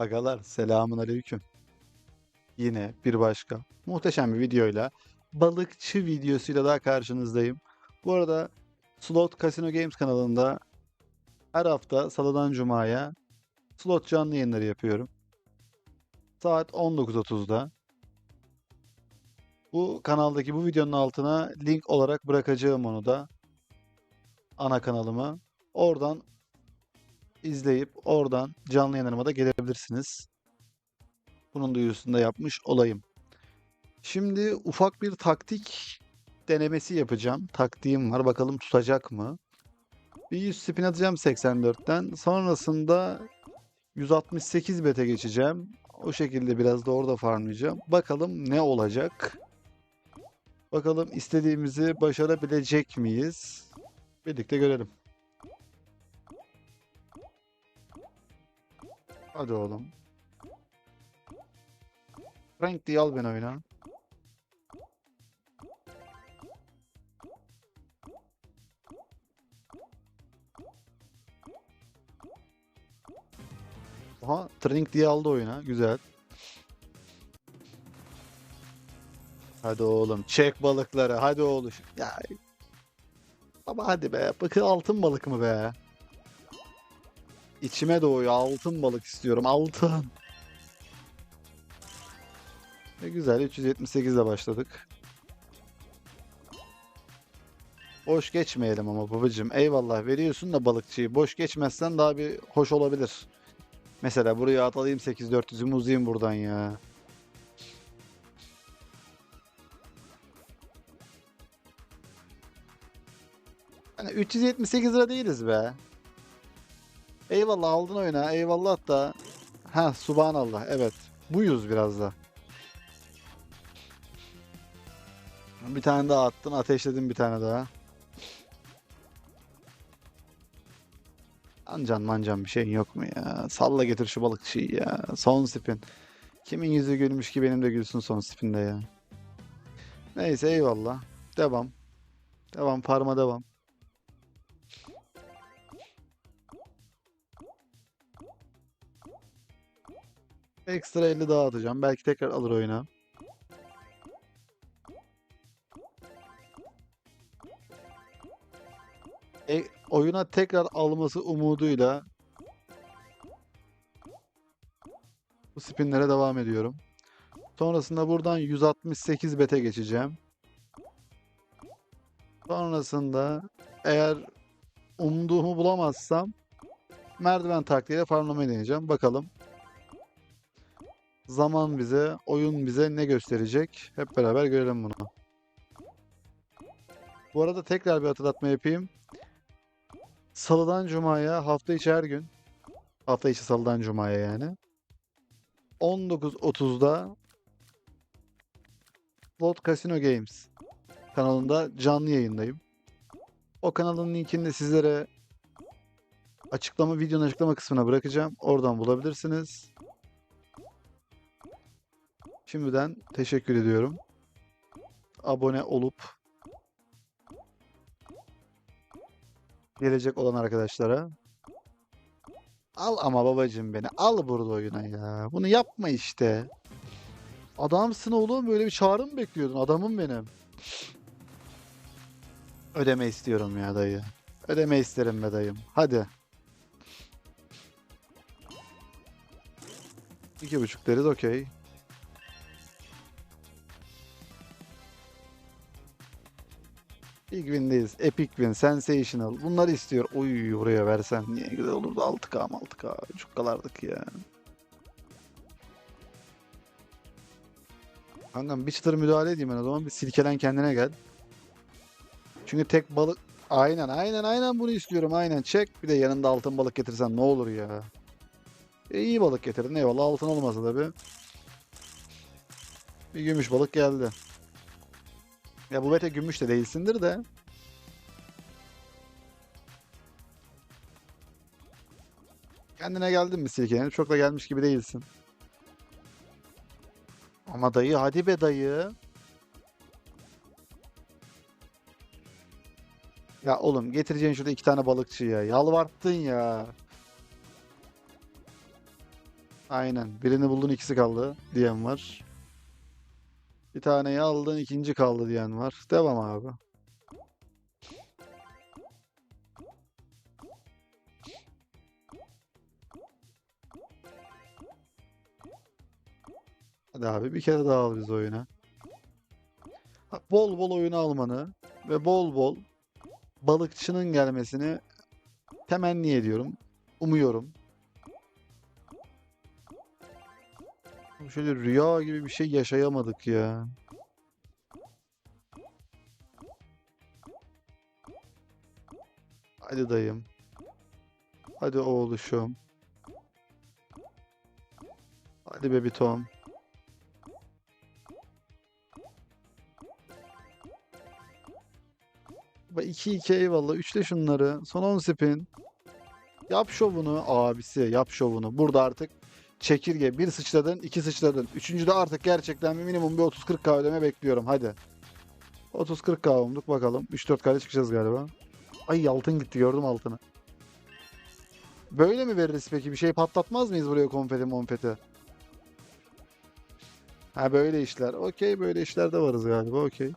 Agalar selamun aleyküm. Yine bir başka muhteşem bir videoyla balıkçı videosuyla daha karşınızdayım. Bu arada Slot Casino Games kanalında her hafta salıdan cumaya slot canlı yayınları yapıyorum. Saat 19.30'da. Bu kanaldaki bu videonun altına link olarak bırakacağım onu da. Ana kanalımı. Oradan izleyip oradan canlı yayınlarıma da gelebilirsiniz. Bunun duyurusunu da yapmış olayım. Şimdi ufak bir taktik denemesi yapacağım. Taktiğim var. Bakalım tutacak mı? Bir 100 spin atacağım 84'ten. Sonrasında 168 bete geçeceğim. O şekilde biraz da orada farmlayacağım. Bakalım ne olacak? Bakalım istediğimizi başarabilecek miyiz? Birlikte görelim. Hadi oğlum. Frank diye al beni oyuna. Aha, Trink diye aldı oyuna. Güzel. Hadi oğlum, çek balıkları. Hadi oğlum. Ya. Ama hadi be. Bakın altın balık mı be? İçime doğuyor. Altın balık istiyorum. Altın. Ne güzel. 378 ile başladık. Boş geçmeyelim ama babacığım. Eyvallah veriyorsun da balıkçıyı. Boş geçmezsen daha bir hoş olabilir. Mesela buraya atalayım 8400'ümü uzayayım buradan ya. Hani 378 lira değiliz be. Eyvallah aldın oyuna. Eyvallah da. Ha subhanallah. Evet. Buyuz biraz da. Bir tane daha attın. Ateşledim bir tane daha. Ancan mancan bir şeyin yok mu ya? Salla getir şu balıkçıyı ya. Son spin. Kimin yüzü gülmüş ki benim de gülsün son spinde ya. Neyse eyvallah. Devam. Devam farma devam. Ekstra 50 daha atacağım. Belki tekrar alır oyuna. E, oyuna tekrar alması umuduyla bu spinlere devam ediyorum. Sonrasında buradan 168 bete geçeceğim. Sonrasında eğer umduğumu bulamazsam merdiven taktiğiyle farmlamayı deneyeceğim. Bakalım. Zaman bize, oyun bize ne gösterecek? Hep beraber görelim bunu. Bu arada tekrar bir hatırlatma yapayım. Salıdan Cuma'ya hafta içi her gün. Hafta içi Salıdan Cuma'ya yani. 19.30'da Slot Casino Games kanalında canlı yayındayım. O kanalın linkini de sizlere açıklama videonun açıklama kısmına bırakacağım. Oradan bulabilirsiniz. Şimdiden teşekkür ediyorum. Abone olup gelecek olan arkadaşlara. Al ama babacığım beni. Al burada oyuna ya. Bunu yapma işte. Adamsın oğlum. Böyle bir çağrı mı bekliyordun? Adamım benim. Ödeme istiyorum ya dayı. Ödeme isterim be dayım. Hadi. İki buçuk deriz okey. Big win'deyiz. Epic win, sensational. Bunları istiyor. Oy oraya versen niye güzel olurdu. 6K 6K. Çok kalardık ya. Kankam bir çıtır müdahale edeyim ben o zaman. Bir silkelen kendine gel. Çünkü tek balık... Aynen aynen aynen bunu istiyorum. Aynen çek. Bir de yanında altın balık getirsen ne olur ya. E, iyi balık getirdin. Eyvallah altın olmasa tabi. Bir gümüş balık geldi. Ya bu bete gümüş de değilsindir de. Kendine geldin mi silkelenip? Çok da gelmiş gibi değilsin. Ama dayı hadi be dayı. Ya oğlum getireceğin şurada iki tane balıkçı ya. Yalvarttın ya. Aynen. Birini buldun ikisi kaldı diyen var. Bir taneyi aldın ikinci kaldı diyen var. Devam abi. Hadi abi bir kere daha al biz oyuna. Bol bol oyunu almanı ve bol bol balıkçının gelmesini temenni ediyorum. Umuyorum. Şöyle rüya gibi bir şey yaşayamadık ya. Hadi dayım. Hadi oğluşum. Hadi baby Tom. Bak 2-2 eyvallah. Üçle şunları. Son 10 spin. Yap şovunu abisi. Yap şovunu. Burada artık çekirge. Bir sıçradın, iki sıçradın. Üçüncüde artık gerçekten bir minimum bir 30-40k ödeme bekliyorum. Hadi. 30-40k umduk bakalım. 3-4 kare çıkacağız galiba. Ay altın gitti gördüm altını. Böyle mi veririz peki? Bir şey patlatmaz mıyız buraya konfeti monfeti? Ha böyle işler. Okey böyle işlerde varız galiba. Okey.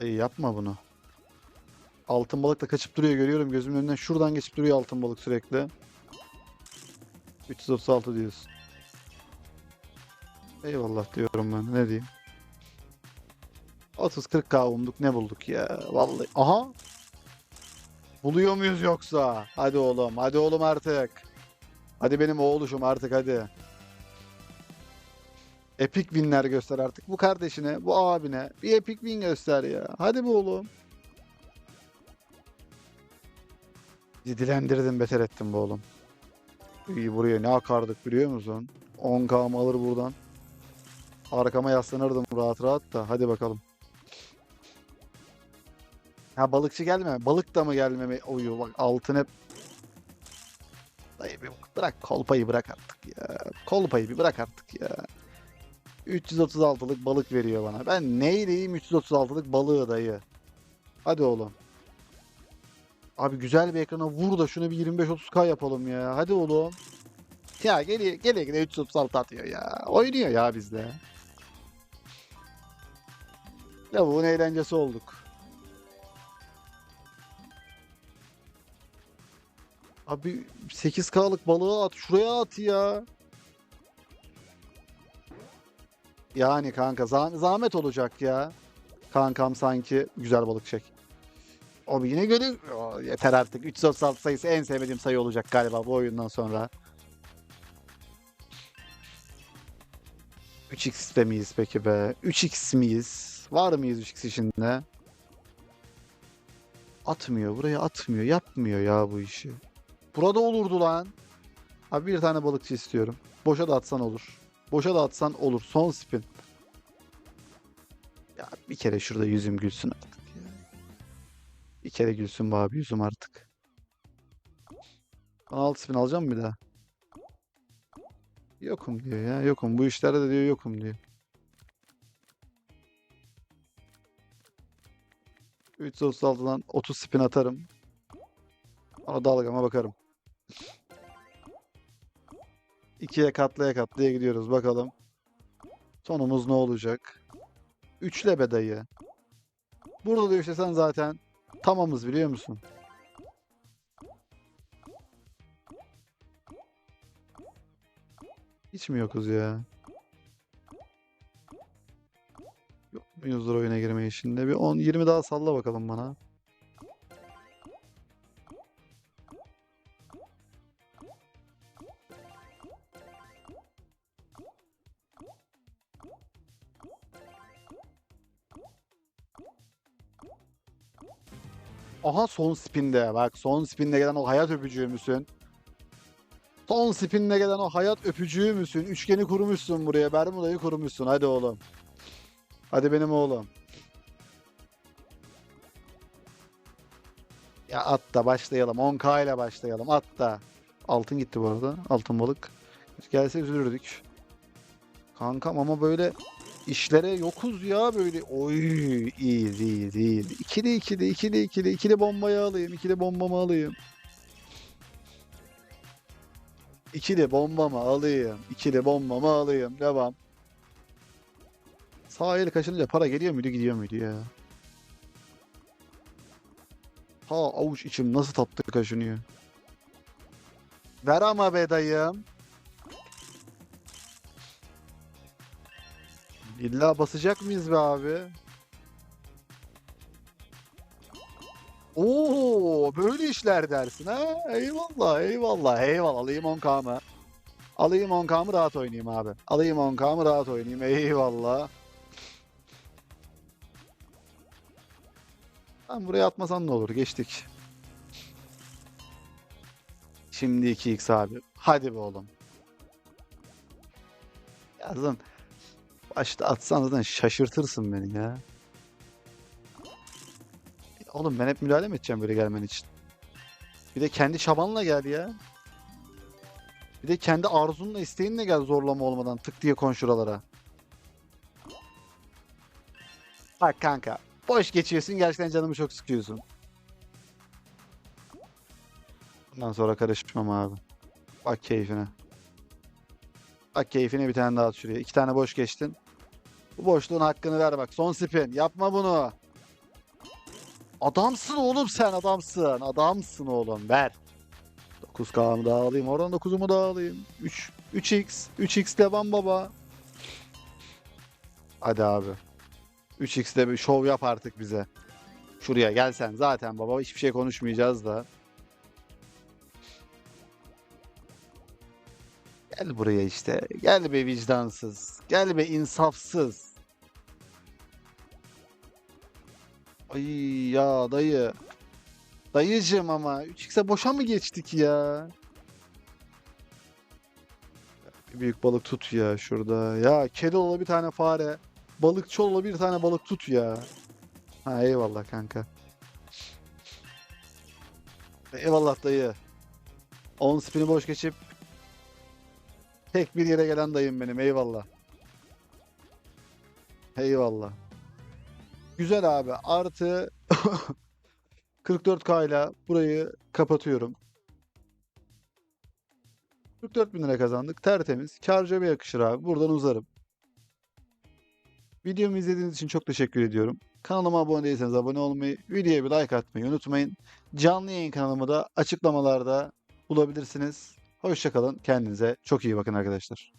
Ey yapma bunu. Altın balık da kaçıp duruyor görüyorum gözümün önünden. Şuradan geçip duruyor altın balık sürekli. 336 diyorsun. Eyvallah diyorum ben. Ne diyeyim? 30-40k umduk ne bulduk ya? Vallahi. Aha! Buluyor muyuz yoksa? Hadi oğlum. Hadi oğlum artık. Hadi benim oğluşum artık hadi. Epic winler göster artık. Bu kardeşine, bu abine bir epic win göster ya. Hadi be oğlum. Dilendirdin, beter ettin bu oğlum. İyi buraya ne akardık biliyor musun? 10k alır buradan. Arkama yaslanırdım rahat rahat da. Hadi bakalım. Ha balıkçı gelme. Balık da mı gelmeme oyu bak altın hep. Dayı bir bırak kolpayı bırak artık ya. Kolpayı bir bırak artık ya. 336'lık balık veriyor bana. Ben neyleyim 336'lık balığı dayı. Hadi oğlum. Abi güzel bir ekrana vur da şunu bir 25-30k yapalım ya. Hadi oğlum. Ya geliyor geliyor geliyor 336 atıyor ya. Oynuyor ya bizde. Ya bunun eğlencesi olduk. Abi 8K'lık balığı at. Şuraya at ya. Yani kanka zah- zahmet olacak ya. Kankam sanki güzel balık çek. Abi yine göre yeter artık. 336 sayısı en sevmediğim sayı olacak galiba bu oyundan sonra. 3x'te miyiz peki be? 3x miyiz? Var mıyız 3x içinde? Atmıyor. Buraya atmıyor. Yapmıyor ya bu işi. Burada olurdu lan. Abi bir tane balıkçı istiyorum. Boşa da atsan olur. Boşa da atsan olur. Son spin. Ya bir kere şurada yüzüm gülsün artık. Bir kere gülsün be abi yüzüm artık. 16 spin alacağım mı bir daha? Yokum diyor ya. Yokum. Bu işlerde de diyor yokum diyor. 336'dan 30 spin atarım. Ama dalgama bakarım. İkiye katlaya katlaya gidiyoruz bakalım. Sonumuz ne olacak? Üçle be dayı. Burada da üçlesen zaten tamamız biliyor musun? Hiç mi yokuz ya? Yok muyuzdur oyuna girme işinde? Bir 10-20 daha salla bakalım bana. Aha son spinde bak son spinde gelen o hayat öpücüğü müsün? Son spinde gelen o hayat öpücüğü müsün? Üçgeni kurmuşsun buraya. Bermuda'yı kurmuşsun. Hadi oğlum. Hadi benim oğlum. Ya at da başlayalım. 10k ile başlayalım. At da. Altın gitti bu arada. Altın balık. Gelse üzülürdük. Kankam ama böyle İşlere yokuz ya böyle. Oy iyiyiz iyiyiz iyiyiz. İkili ikili ikili ikili ikili bombayı alayım. ikili bombamı alayım. İkili bombamı alayım. ikili bombamı alayım. Devam. Sağ el kaşınınca para geliyor muydu gidiyor muydu ya? Ha avuç içim nasıl tatlı kaşınıyor. Ver ama be dayım. İlla basacak mıyız be abi? Oo, böyle işler dersin ha? Eyvallah, eyvallah, eyvallah. Alayım 10K'mı. Alayım 10K'mı rahat oynayayım abi. Alayım 10K'mı rahat oynayayım. Eyvallah. Ben buraya atmasan ne olur? Geçtik. Şimdi 2x abi. Hadi be oğlum. Ya zaten başta atsan zaten şaşırtırsın beni ya. Oğlum ben hep müdahale mi edeceğim böyle gelmen için? Bir de kendi çabanla gel ya. Bir de kendi arzunla isteğinle gel zorlama olmadan tık diye kon şuralara. Bak kanka. Boş geçiyorsun gerçekten canımı çok sıkıyorsun. Bundan sonra karışmam abi. Bak keyfine. Bak keyfine bir tane daha şuraya. İki tane boş geçtin. Bu boşluğun hakkını ver bak. Son spin. Yapma bunu. Adamsın oğlum sen adamsın. Adamsın oğlum ver. 9K'mı daha alayım. Oradan 9'umu daha alayım. 3, 3x. 3x devam baba. Hadi abi. 3x'de bir şov yap artık bize. Şuraya gel sen zaten baba. Hiçbir şey konuşmayacağız da. Gel buraya işte. Gel be vicdansız. Gel be insafsız. Ay ya dayı. Dayıcım ama 3x'e boşa mı geçtik ya? Büyük balık tut ya şurada. Ya kedi ola bir tane fare. Balıkçı ola bir tane balık tut ya. Ha eyvallah kanka. Eyvallah dayı. 10 spini boş geçip tek bir yere gelen dayım benim. Eyvallah. Eyvallah. Güzel abi. Artı 44k ile burayı kapatıyorum. 44 bin lira kazandık. Tertemiz. Kar cebe yakışır abi. Buradan uzarım. Videomu izlediğiniz için çok teşekkür ediyorum. Kanalıma abone değilseniz abone olmayı, videoya bir like atmayı unutmayın. Canlı yayın kanalımı da açıklamalarda bulabilirsiniz. Hoşçakalın. Kendinize çok iyi bakın arkadaşlar.